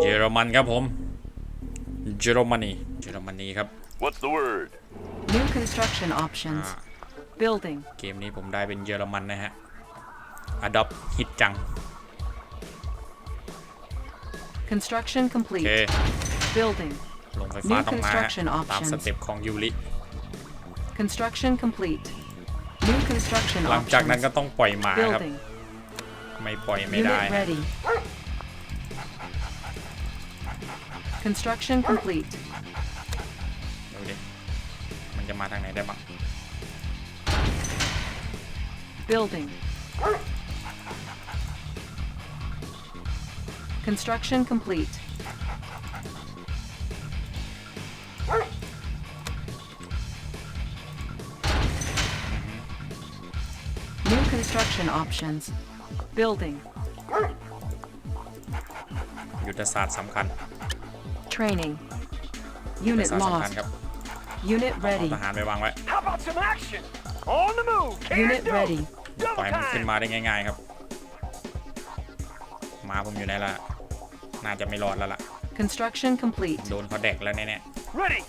เยอรมันครับผม เยอรมนี เยอรมนีครับ What's the word New construction options building เกมนี้ผมได้เป็นเยอรมันนะฮะ Adopt ฮิตจัง construction complete เค building ลงไฟฟ้าต้องมาตามสเต็ปของยูริ construction complete new construction หลังจากนั้นก็ต้องปล่อยหมาครับ ไม่ปล่อยไม่ได้ unit ready Construction complete. ดูดิ Building. Construction complete. New construction options. Building. ยุทธศาสตร์สำคัญ Training. เอก Unit สารสำคัญ lost. ครับ Unit เอา ready. ทหารไปวางไว้ How about some action? On the move. Can Unit do. ready. อย่า Double ปล่อยมันขึ้น time. มาได้ง่ายๆครับมาผมอยู่ไหนล่ะ น่าจะไม่รอดแล้วล่ะ Construction complete. โดนเขาแดกแล้วแน่ Ready.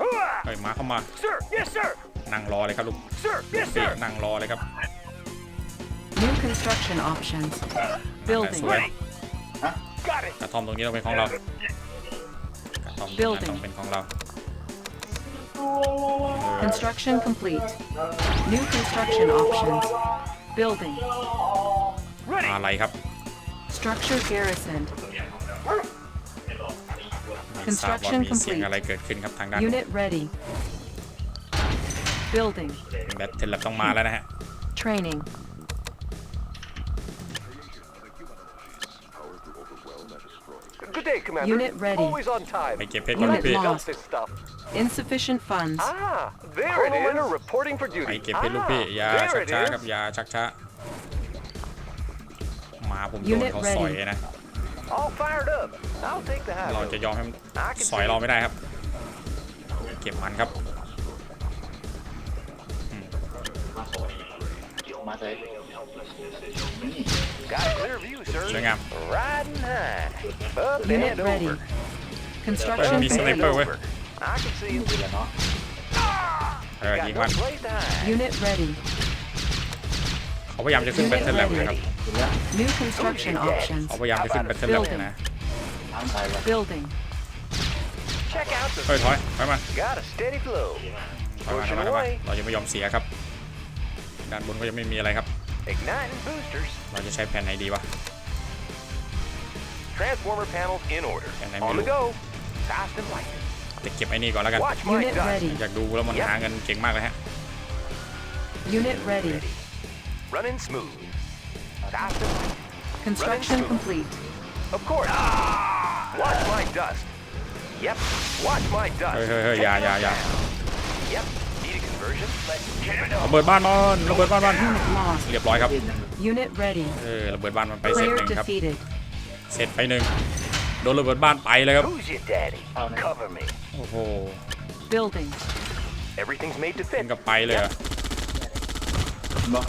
Hooah! ๆเฮ้ยมาเข้ามา Sir. Yes, sir. นั่งรอเลยครับลูก Sir. Yes, เด็ก sir. นั่งรอเลยครับ New construction options. นั่นแหละส Building. วย Ready. Got it. กระท่อมตรงนี้ต้องเป็นของเรา Building Construction complete. New construction options. Building. อะไรครับ Structure garrison. Construction complete. อะไรเกิดขึ้นครับทางด้าน Unit ready. Building. แบทเทิลเราต้องมาแล้วนะฮะ Training. day, Commander. Unit ready. Always on time. ไปเก็บเพชรก่อน Unit พี่ lost. Dump this stuff. Insufficient funds. Ah, there it is. reporting for ไป duty. เก็บเพชรลูกพี่ Ah, อยาชั there ก it ช้าครับ is. อยาชักช้ามาผมโดน Unit เขาสอย ready นะ All fired up. I'll take the เรา high จะ road. ยอมให้มันสอยเราไม่ได้ครับ เก็บมันครับอืมมาเลยนี่ Got clear view, sir. Riding high. Up and Unit ready. over. Construction Should over. I can see you it. แล้วเนาะเออ Unit ready. Unit oh, ready. New construction oh, options. Oh, Building. Building. Check out เฮ้ย the. ถอยถอยมา Got a steady flow. ถอยมาถ Pushing อยมาถอยมา away. เรายังไม่ยอมเสียครับด้านบนก็ยังไม่มีอะไรครับ Ignite and boosters. เราจะใช้แผ่นไหนดีวะ Transformer panels in order. And I On the move. go. Fast and light. จะเก็บไอ้นี่ก่อนแล้วกัน Watch my Unit dust. ready. อยากดูแล้วมันหาเงินเก่งมากเลยฮะ Unit ready. Running smooth. Fast and light. Construction Running smooth. complete. Of course. Watch my dust. Yep. Watch my dust. Hey, hey, hey, yeah, yeah, yeah. Yep. ระเบิดบ้านบอลระเบิดบ้านบอนเรียบร้อยครับเออระเบิดบ้านมันไปเสร็จหนึ่งครับเสร็จไปหนึ่งโดนระเบิดบ้านไปเลยครับโอ้โห b u i l กับไปเลยมาะ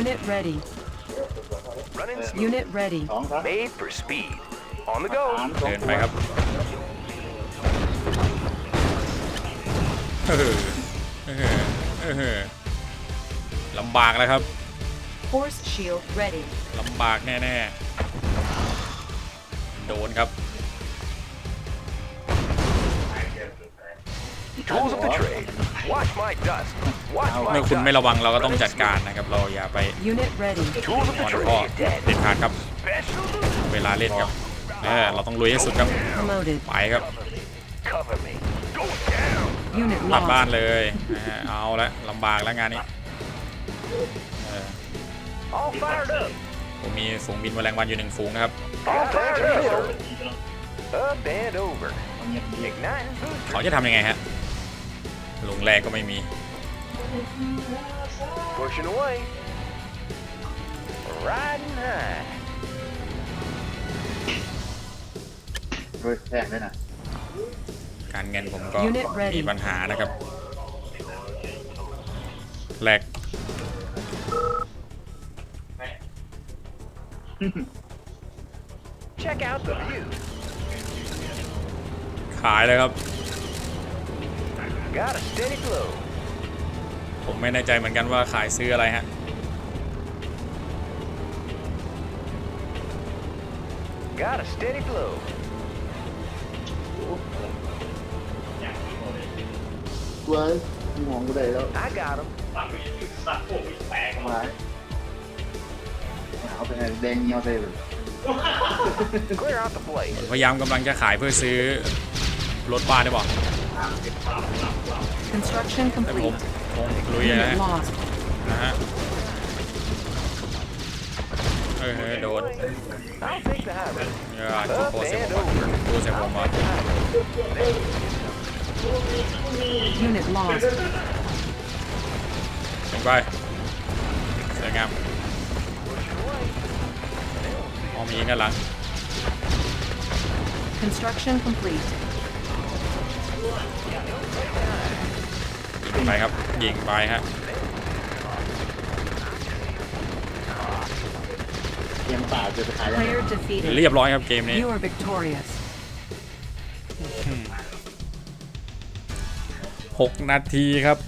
unit ready unit ready made for speed on the go เดินไปครับลำบากแล้วครับ Force shield ready ลำบากแน่ๆโดนครับ Tools of the trade. Watch my dust. Watch เมื่อคุณไม่ระวังเราก็ต้องจัดการนะครับ เราอย่าไป Unit ready. Tools อน of the อ trade. เด็ดขาดครับ เวลาเล่นครับเราต้องลุยให้สุดครับ ไปครับ Cover me. หลับบ้านเลยนะฮะเอาละลำบากแล้วงานนี้ผมมีฝูงบินแมลงวันอยู่หนึ่งฝูงนะครับเขาจะทำยังไงฮะลุงแรกก็ไม่มีด้วเฮ้ยแทงด้วยนะการเงินผมก็มีปัญหานะครับแหลกขายเลยครับ ผมไม่แน่ใจเหมือนกันว่าขายซื้ออะไรฮะว้มองกูได้แล้วอากาศมันมีจุดสัพวกมีแตกมาาเอาไปแดงเงี้ยเลยพยายามกำลังจะขายเพื่อซื้อรถบ้านได้ป่ะ c o แต่ผมคงลุยนะ้วฮะนะฮะเฮ้ยโดดอย่าโคตรเสียผมอ่ตเสียผมอ Unit lost. ลงไปสียงามมองมีเงินหลัง Construction complete. ยิงไปครับยิงไปฮะเมป่าจะเรียบร้อยครับเกมนี้6นาทีครับ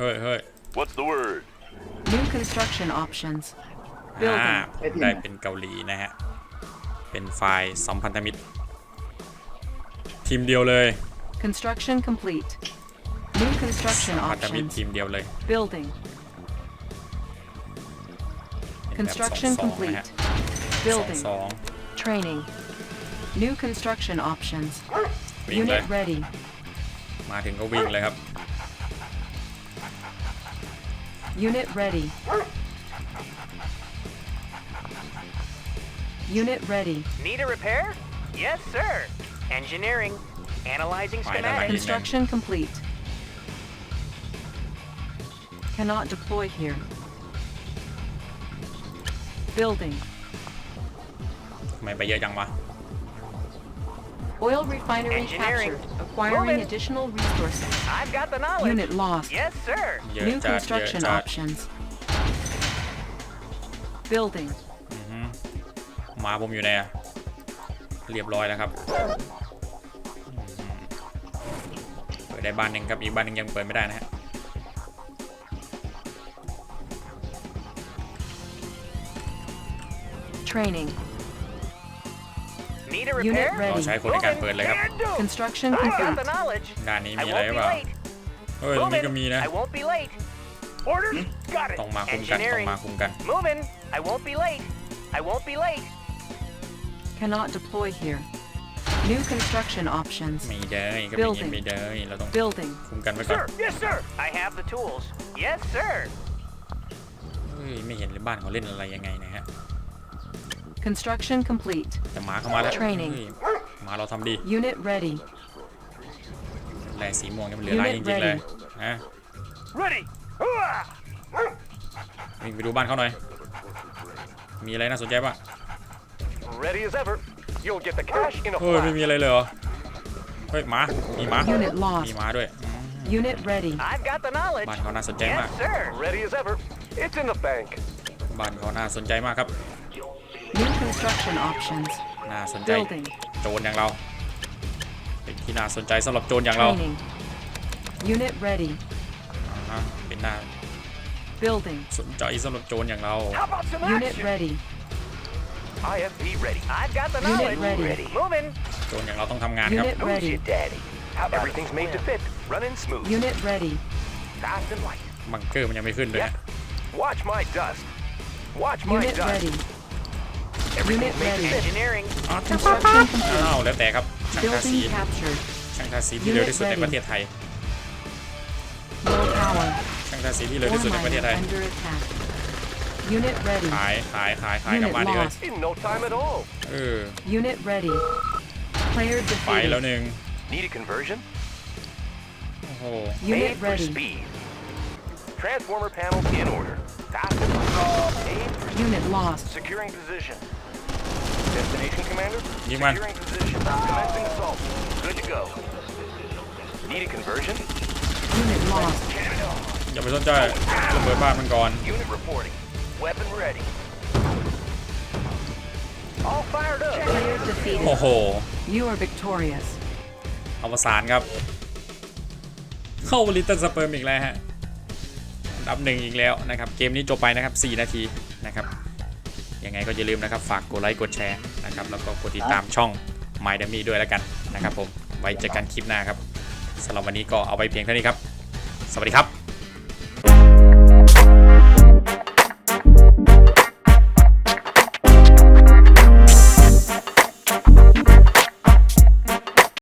เฮ้ยเฮ้ย What's the word New construction options อ่า Building ได้เป็นเกาหลีนะฮะเป็นไฟล์สัมพันธมิตรทีมเดียวเลย construction complete New สั construction มพันธมิตร options ทีมเดียวเลย Building เป็นแบบสอง construction สองนะฮะ complete สอง Building สอง Training New construction options วิ่งเลย Unit ready มาถึงก็วิ่งเลยครับ Unit ready Unit ready Need a repair Yes sir Engineering Analyzing schematic Construction complete Cannot deploy here Building ไม่ไปเยอะจังวะ Oil refinery Engineering. captured. Acquiring Moving. additional resources. I've got the knowledge. Unit lost. Yes, sir. เยอะ New จัดเยอะ construction จัด options. Building. หมาผมอยู่ไหนอะเรียบร้อยแล้วครับอืมเปิดได้บ้านหนึ่งครับอีกบ้านหนึ่งยังเปิดไม่ได้นะฮะ Training. Need a Unit ready. เราใช้คนในการ Construction complete. knowledge. การนี้ I มีอะไรห won't รือ be เปล่า oh, Moving. I won't be late. Orders? Hmm? Got it. Engineering. Moving. I won't be late. I won't be late. Cannot deploy here. New construction options. มีเด้ยก็มีอย่าง Building. Building. คุมกันไว้ก่อน Sir. Yes, sir. I have the tools. Yes, sir. เฮ้ยไม่เห็นเลยบ้านเขาเล่นอะไรยังไงนะฮะ Construction complete. จะมาเข้ามาแล้ว Training. มาเราทำดี Unit ready. ลายสีม่วงนี่มันเหลือลายจริงๆเลยฮะ Ready. ไปดูบ้านเขาหน่อยมีอะไรน่าสนใจปะเฮ้ยไม่มีอะไรเลยเหรอเฮ้ยหมามีหมามีหมาด้วย Unit ready. บ้านเขาน่าสนใจมากบ้านเขาน่าสนใจมากครับ New construction options. น่าสนใจ Building. Unit ready. อ่าเป็นน่า Building. สนใจสำหรับโจรอย่างเรา Unit ready. IFP ready. I've got the Unit ready. Moving. โจรอย่างเราต้องทำงานครับ Unit ready. daddy? How Everything's made to fit. Running smooth. Unit ready. Fast and light. บังเกอร์มันยังไม่ขึ้นเลย Watch my dust. Watch my Unit dust. ready. Engineering. อาวแล้วแต่ครับ ช่างทาสีช่างทาสีที่เร็วที่สุดในประเทศไทยช่างทาสีที่เร็วที่สุดในประเทศไทย ขายขายขายขายกลับมาดีเลยเออไปแล้วหนึ่งโอ้โห Transformer panels in order. Unit lost. Securing position. Destination, Commander? You win. Securing position. Commencing assault. Good to go. Need a conversion? Unit lost. gone. Unit reporting. Weapon ready. All fired up. Player defeated. โอ้โห You are victorious. อวสานครับดับหนึ่งอีกแล้วนะครับเกมนี้จบไปนะครับ 4 นาทีนะครับยังไงก็อย่าลืมนะครับ ฝากกดไลค์กดแชร์นะครับ แล้วก็กดติดตามช่อง My d u m m y ด้วยแล้วกันนะครับ ผมไว้เจอกันคลิปหน้าครับสำหรับวันนี้ก็เอาไปเพียงเท่านี้ครับสวัสดีครับ